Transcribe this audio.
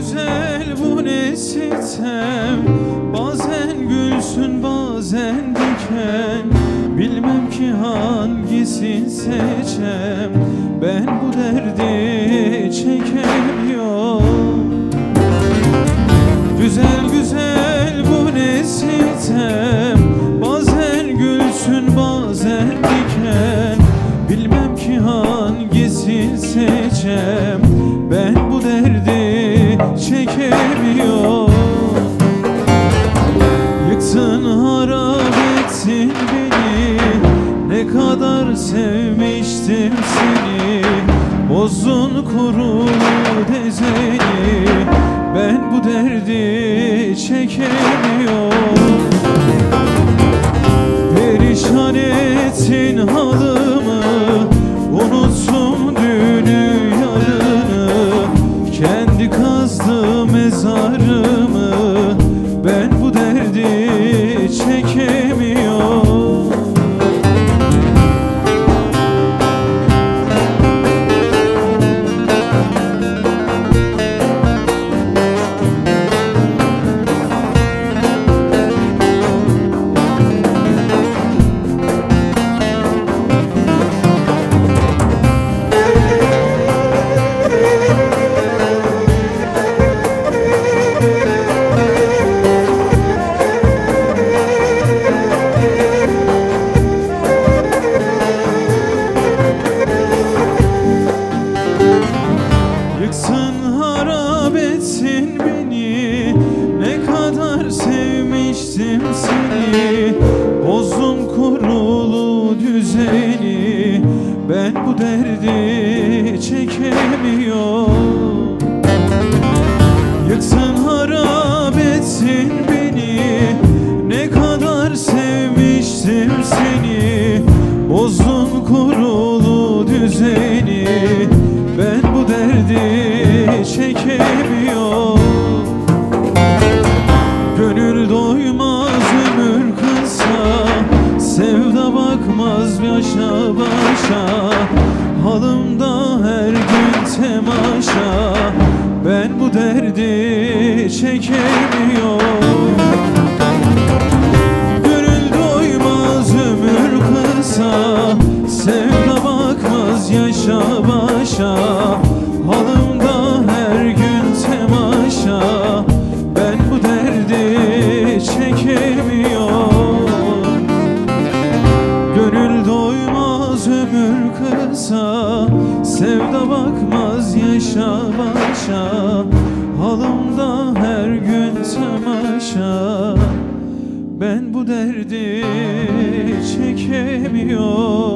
güzel bu ne sitem Bazen gülsün bazen diken. Bilmem ki hangisini seçem Ben bu derdi çekemiyorum. Güzel güzel bu ne sitem Bazen gülsün bazen diken. Bilmem ki hangisini seçem. mezar Bozdun kurulu düzeni Ben bu derdi çekemiyorum. Yıksın harap etsin beni Ne kadar sevmiştim seni. Bozdun kurulu düzeni başa Halımda her gün temaşa. Ben bu derdi çekemiyorum. Gönül doymaz ömür kısa Sevda bakmaz yaşa başa Sevda bakmaz yaşa başa. Halımda her gün temaşa. Ben bu derdi çekemiyorum